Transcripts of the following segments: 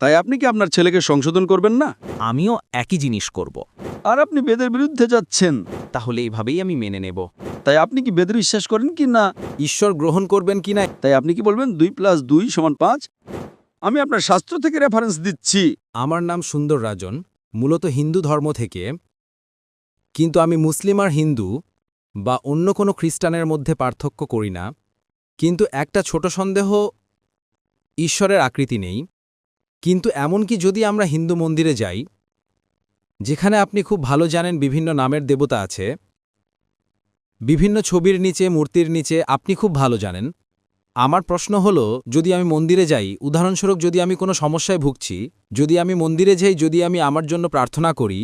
তাই আপনি কি আপনার ছেলেকে সংশোধন করবেন না? আমিও একই জিনিস করব। আর আপনি বেদের বিরুদ্ধে যাচ্ছেন। তাহলে এইভাবেই আমি মেনে নেব। তাই আপনি কি বেদের বিশ্বাস করেন কি না? ঈশ্বর গ্রহণ করবেন কি না? তাই আপনি কি বলবেন দুই প্লাস দুই সমান পাঁচ? আমি আপনার শাস্ত্র থেকে রেফারেন্স দিচ্ছি। আমার নাম সুন্দর রাজন মূলত হিন্দু ধর্ম থেকে। কিন্তু আমি মুসলিম আর হিন্দু বা অন্য কোনো খ্রিস্টানের মধ্যে পার্থক্য করি না। কিন্তু একটা ছোট সন্দেহ ঈশ্বরের আকৃতি নেই। কিন্তু এমনকি যদি আমরা হিন্দু মন্দিরে যাই, যেখানে আপনি খুব ভালো জানেন বিভিন্ন নামের দেবতা আছে, বিভিন্ন ছবির নিচে, মূর্তির নিচে, আপনি খুব ভালো জানেন। আমার প্রশ্ন হলো, যদি আমি মন্দিরে যাই, উদাহরণস্বরূপ যদি আমি কোনো সমস্যায় ভুগছি, যদি আমি মন্দিরে যাই, যদি আমি আমার জন্য প্রার্থনা করি,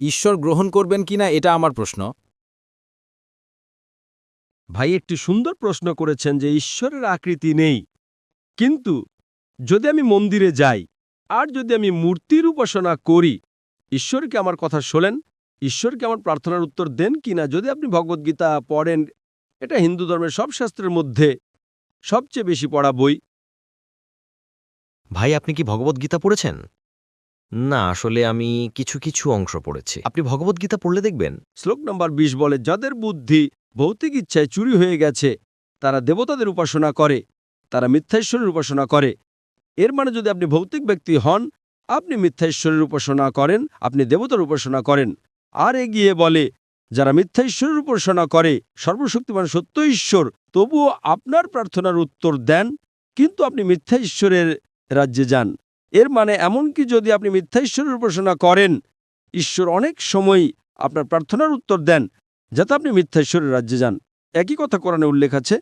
ঈশ্বর গ্রহণ করবেন কিনা এটা আমার প্রশ্ন। ভাই, একটি সুন্দর প্রশ্ন করেছেন যে ঈশ্বরের আকৃতি নেই। কিন্তু যদি আমি মন্দিরে যাই আর যদি আমি মূর্তির উপাসনা করি ঈশ্বরকে আমার কথা শোনেন? ঈশ্বরকে আমার প্রার্থনার উত্তর দেন কিনা যদি আপনি ভগবদ্গীতা পড়েন এটা হিন্দু ধর্মের সব শাস্ত্রের মধ্যে সবচেয়ে বেশি পড়া বই। ভাই আপনি কি ভগবদ্গীতা পড়েছেন? না আসলে আমি কিছু কিছু অংশ পড়েছি। আপনি ভগবদ্গীতা পড়লে দেখবেন। শ্লোক নম্বর ২০ বলে যাদের বুদ্ধি ভৌতিক ইচ্ছায় চুরি হয়ে গেছে তারা দেবতাদের উপাসনা করে তারা মিথ্যাশ্বরের উপাসনা করে। এর মানে যদি আপনি ভৌতিক ব্যক্তি হন, আপনি মিথ্যাশ্বরের উপাসনা করেন, আপনি দেবতার উপাসনা করেন। আর এগিয়ে বলে, যারা মিথ্যাশ্বরের উপাসনা করে, সর্বশক্তিমান সত্য ঈশ্বর তবুও আপনার প্রার্থনার উত্তর দেন, কিন্তু আপনি মিথ্যা ঈশ্বরের রাজ্যে যান। এর মানে এমনকি যদি আপনি মিথ্যা ঈশ্বরের উপাসনা করেন, ঈশ্বর অনেক সময় আপনার প্রার্থনার উত্তর দেন, যাতে আপনি মিথ্যা ঈশ্বরের রাজ্যে যান। একই কথা কোরআনে উল্লেখ আছে।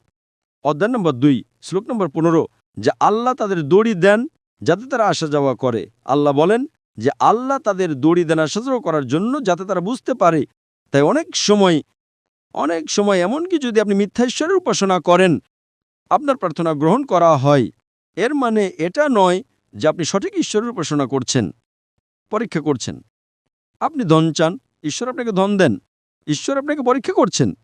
অধ্যায় নম্বর দুই, শ্লোক নম্বর পনেরো যে আল্লাহ তাদের দড়ি দেন যাতে তারা আসা যাওয়া করে। আল্লাহ বলেন যে আল্লাহ তাদের দড়ি দেন আসা যাওয়া করার জন্য যাতে তারা বুঝতে পারে। তাই অনেক সময় অনেক সময় এমনকি যদি আপনি মিথ্যা ঈশ্বরের উপাসনা করেন, আপনার প্রার্থনা গ্রহণ করা হয়, এর মানে এটা নয় যে আপনি সঠিক ঈশ্বরের উপাসনা করছেন, পরীক্ষা করছেন। আপনি ধন চান, ঈশ্বর আপনাকে ধন দেন, ঈশ্বর আপনাকে পরীক্ষা করছেন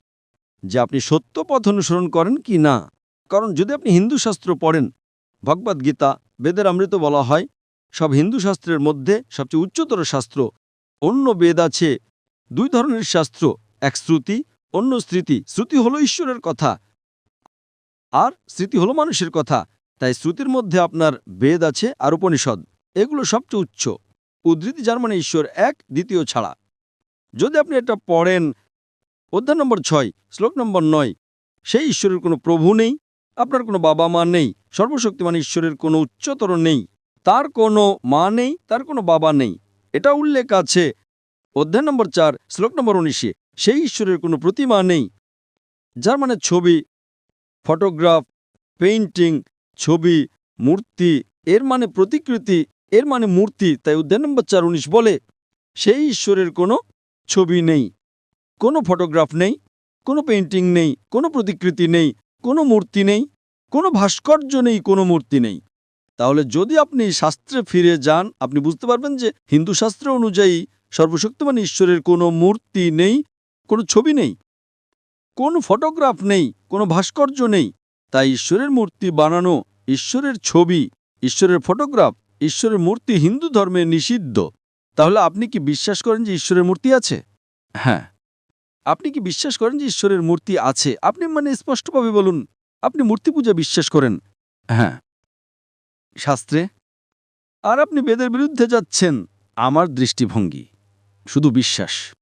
যে আপনি সত্য পথ অনুসরণ করেন কি না। কারণ যদি আপনি হিন্দু শাস্ত্র পড়েন ভগবদ্ গীতা বেদের অমৃত বলা হয়। সব হিন্দু শাস্ত্রের মধ্যে সবচেয়ে উচ্চতর শাস্ত্র। অন্য বেদ আছে। দুই ধরনের শাস্ত্র, এক শ্রুতি, অন্য স্মৃতি। শ্রুতি হলো ঈশ্বরের কথা আর স্মৃতি হলো মানুষের কথা। তাই শ্রুতির মধ্যে আপনার বেদ আছে আর উপনিষদ। এগুলো সবচেয়ে উচ্চ। উদ্ধৃতি যার মানে ঈশ্বর এক, দ্বিতীয় ছাড়া। যদি আপনি এটা পড়েন, অধ্যায় নম্বর ছয়, শ্লোক নম্বর নয়, সেই ঈশ্বরের কোনো প্রভু নেই। আপনার কোনো বাবা মা নেই, সর্বশক্তিমান ঈশ্বরের কোনো উচ্চতর নেই, তার কোনো মা নেই, তার কোনো বাবা নেই। এটা উল্লেখ আছে অধ্যায় নম্বর চার, শ্লোক নম্বর উনিশে, সেই ঈশ্বরের কোনো প্রতিমা নেই, যার মানে ছবি, ফটোগ্রাফ, পেইন্টিং, ছবি, মূর্তি, এর মানে প্রতিকৃতি, এর মানে মূর্তি, তাই অধ্যায় নম্বর চার উনিশ বলে, সেই ঈশ্বরের কোনো ছবি নেই, কোনো ফটোগ্রাফ নেই, কোনো পেইন্টিং নেই, কোনো প্রতিকৃতি নেই কোনো মূর্তি নেই, কোনো ভাস্কর্য নেই, কোনো মূর্তি নেই। তাহলে যদি আপনি শাস্ত্রে ফিরে যান, আপনি বুঝতে পারবেন যে হিন্দু শাস্ত্র অনুযায়ী সর্বশক্তিমান ঈশ্বরের কোনো মূর্তি নেই, কোনো ছবি নেই, কোনো ফটোগ্রাফ নেই, কোনো ভাস্কর্য নেই। তাই ঈশ্বরের মূর্তি বানানো, ঈশ্বরের ছবি, ঈশ্বরের ফটোগ্রাফ, ঈশ্বরের মূর্তি হিন্দু ধর্মে নিষিদ্ধ। তাহলে আপনি কি বিশ্বাস করেন যে ঈশ্বরের মূর্তি আছে? হ্যাঁ। আপনি কি বিশ্বাস করেন যে ঈশ্বরের মূর্তি আছে? আপনি মানে স্পষ্টভাবে বলুন, আপনি মূর্তি পূজা বিশ্বাস করেন? হ্যাঁ। শাস্ত্রে, আর আপনি বেদের বিরুদ্ধে যাচ্ছেন, আমার দৃষ্টিভঙ্গি, শুধু বিশ্বাস।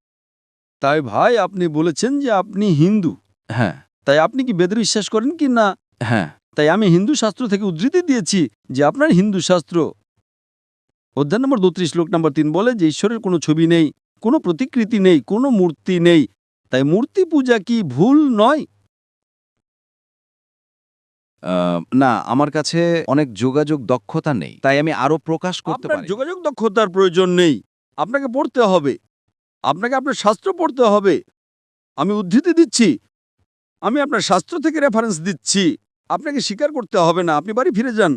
তাই ভাই, আপনি বলেছেন যে আপনি হিন্দু। হ্যাঁ। তাই আপনি কি বেদের বিশ্বাস করেন কি না? হ্যাঁ। তাই আমি হিন্দু শাস্ত্র থেকে উদ্ধৃতি দিয়েছি যে আপনার হিন্দু শাস্ত্র। অধ্যায় নম্বর দৌত্রিশ, শ্লোক নম্বর তিন বলে যে ঈশ্বরের কোনো ছবি নেই, কোনো প্রতিকৃতি নেই, কোনো মূর্তি নেই তাই মূর্তি পূজা কি ভুল নয়? না আমার কাছে অনেক যোগাযোগ দক্ষতা নেই তাই আমি আরও প্রকাশ করতে পারি। যোগাযোগ দক্ষতার প্রয়োজন নেই। আপনাকে পড়তে হবে। আপনাকে আপনার শাস্ত্র পড়তে হবে। আমি উদ্ধৃতি দিচ্ছি। আমি আপনার শাস্ত্র থেকে রেফারেন্স দিচ্ছি। আপনাকে স্বীকার করতে হবে না। আপনি বাড়ি ফিরে যান।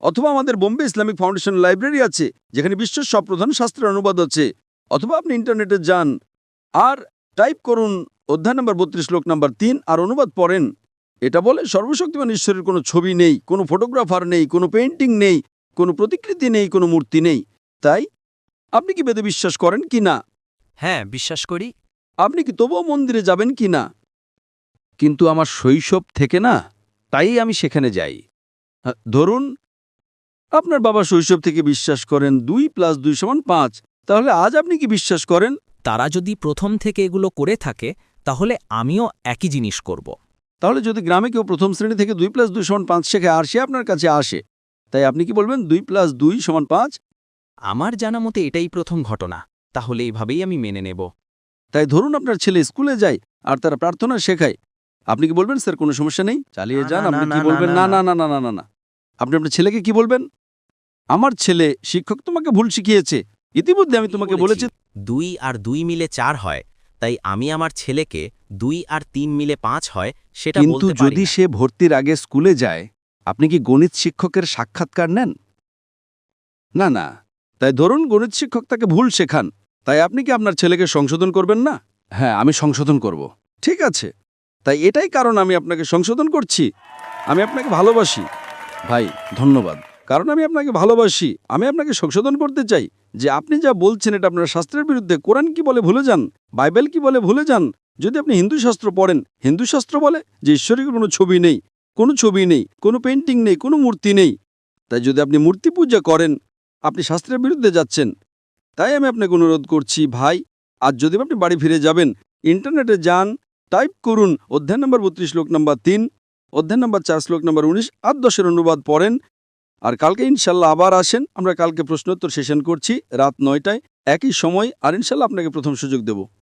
অথবা আমাদের বোম্বে ইসলামিক ফাউন্ডেশন লাইব্রেরি আছে যেখানে বিশ্বের সব প্রধান শাস্ত্রের অনুবাদ আছে। অথবা আপনি ইন্টারনেটে যান। আর টাইপ করুন অধ্যায় নম্বর বত্রিশ শ্লোক নম্বর তিন আর অনুবাদ পড়েন। এটা বলে সর্বশক্তিমান ঈশ্বরের কোনো ছবি নেই কোনো ফটোগ্রাফার নেই কোনো পেইন্টিং নেই কোনো প্রতিকৃতি নেই কোনো মূর্তি নেই। তাই আপনি কি বেদে বিশ্বাস করেন কি না? হ্যাঁ বিশ্বাস করি। আপনি কি তবুও মন্দিরে যাবেন কি না? কিন্তু আমার শৈশব থেকে না তাই আমি সেখানে যাই। ধরুন আপনার বাবা শৈশব থেকে বিশ্বাস করেন দুই প্লাস দুই সমান পাঁচ তাহলে আজ আপনি কি বিশ্বাস করেন? তারা যদি প্রথম থেকে এগুলো করে থাকে তাহলে আমিও একই জিনিস করব। তাহলে যদি গ্রামে কেউ প্রথম শ্রেণি থেকে দুই প্লাস দুই সমান পাঁচ শেখে আর সে আপনার কাছে আসে তাই আপনি কি বলবেন দুই প্লাস দুই সমান পাঁচ? আমার জানা মতে এটাই প্রথম ঘটনা তাহলে এইভাবেই আমি মেনে নেব। তাই ধরুন আপনার ছেলে স্কুলে যায় আর তারা প্রার্থনা শেখায়। আপনি কি বলবেন স্যার কোনো সমস্যা নেই চালিয়ে যান আপনি কি বলবেন? না, না না, না। না না না না না। আপনি আপনার ছেলেকে কি বলবেন? আমার ছেলে শিক্ষক তোমাকে ভুল শিখিয়েছে ইতিমধ্যে আমি তোমাকে বলেছি? দুই আর দুই মিলে চার হয় তাই আমি আমার ছেলেকে দুই আর তিন মিলে পাঁচ হয় সেটা কিন্তু যদি সে ভর্তির আগে স্কুলে যায় আপনি কি গণিত শিক্ষকের সাক্ষাৎকার নেন? না না। তাই ধরুন গণিত শিক্ষক তাকে ভুল শেখান তাই আপনি কি আপনার ছেলেকে সংশোধন করবেন না? হ্যাঁ আমি সংশোধন করব। ঠিক আছে। তাই এটাই কারণ আমি আপনাকে সংশোধন করছি। আমি আপনাকে ভালোবাসি। ভাই ধন্যবাদ। কারণ আমি আপনাকে ভালোবাসি। আমি আপনাকে সংশোধন করতে চাই। যে আপনি যা বলছেন এটা আপনার শাস্ত্রের বিরুদ্ধে, কোরআন কি বলে ভুলে যান? বাইবেল কি বলে ভুলে যান? যদি আপনি হিন্দু শাস্ত্র পড়েন, হিন্দু শাস্ত্র বলে যে ঈশ্বরের কোনো ছবি নেই, কোনো ছবি নেই, কোনো পেন্টিং নেই, কোনো মূর্তি নেই। তাই যদি আপনি মূর্তি পূজা করেন, আপনি শাস্ত্রের বিরুদ্ধে যাচ্ছেন। তাই আমি আপনাকে অনুরোধ করছি, ভাই, আজ যদি আপনি বাড়ি ফিরে যাবেন, ইন্টারনেটে যান, টাইপ করুন অধ্যায় নম্বর বত্রিশ, শ্লোক নম্বর তিন, অধ্যায় নম্বর চার, শ্লোক নম্বর উনিশ, আর দশের অনুবাদ পড়েন আর কালকে ইনশাল্লাহ আবার আসেন, আমরা কালকে প্রশ্নোত্তর সেশন করছি রাত নয়টায়। একই সময়, আর ইনশাল্লাহ আপনাকে প্রথম সুযোগ দেব।